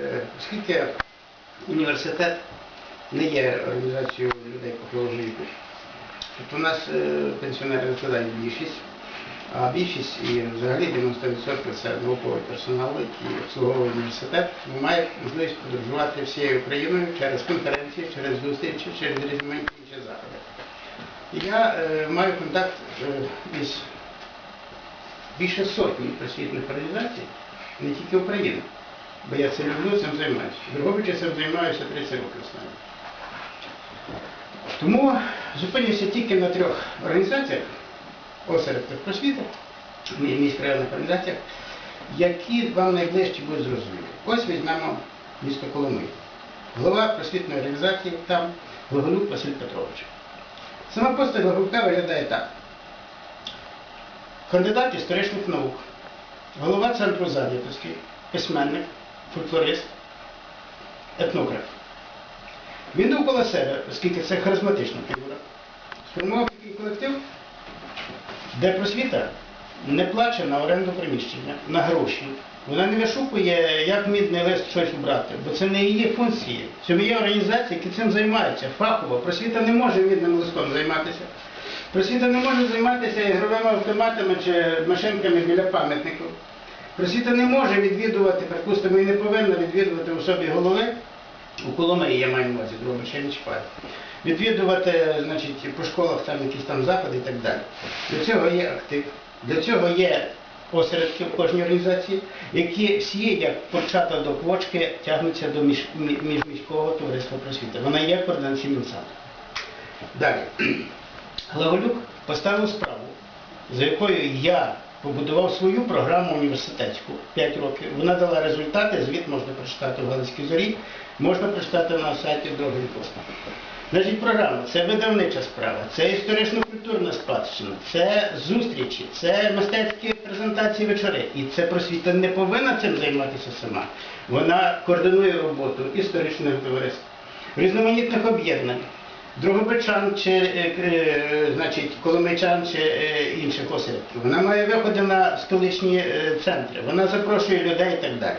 Е, Оскільки університет не є організацією людей похилого віку, тобто у нас е, пенсіонери складають більшість, а більшість і взагалі 90% це науковий персонал, який обслуговує університет, має можливість подорожувати всією Україною через конференції, через зустрічі, через різноманітні інші заходи. Я е, маю контакт е, із більше сотні просвітних організацій, не тільки України. Бо я це люблю, цим займаюся. Другобичі цим займаюся 30 років останні. Тому зупинюся тільки на трьох організаціях, осередках просвіти, мі- міськрайонних організаціях, які вам найближче будуть зрозуміти. Ось візьмемо місто Коломий. Голова просвітної організації там Глаголюк Василь Петрович. Сама постать Глаголюка виглядає так. Кандидат історичних наук, голова центру зайнятості, письменник, фольклорист, етнограф. Він довкола себе, оскільки це харизматична фігура, сформував такий колектив, де просвіта не плаче на оренду приміщення, на гроші. Вона не вишукує, як мідний лист щось убрати, бо це не її функції. Це є організації, які цим займаються фахово. Просвіта не може мідним листом займатися. Просвіта не може займатися ігровими автоматами чи машинками біля пам'ятників. Просвіта не може відвідувати, припустимо, і не повинна відвідувати у собі голови, у Коломиї я маю на увазі, другого ще не чіпаю. Відвідувати, значить, по школах там якісь там заходи і так далі. Для цього є актив, для цього є осередки в кожній організації, які всі, як почата до квочки, тягнуться до між, міжміського товариства просвіти. Вона є координаційним центром. Далі. Глаголюк поставив справу, за якою я побудував свою програму університетську 5 років. Вона дала результати, звіт можна прочитати в Галицькій зорі, можна прочитати на сайті Довгий пост. Значить, програма це видавнича справа, це історично-культурна спадщина, це зустрічі, це мистецькі презентації вечори. І це просвіта не повинна цим займатися сама. Вона координує роботу історичних товариств, різноманітних об'єднань. Другобичан чи е, е, значить, Коломичан чи е, інших осередків. Вона має виходи на столичні е, центри, вона запрошує людей і так далі.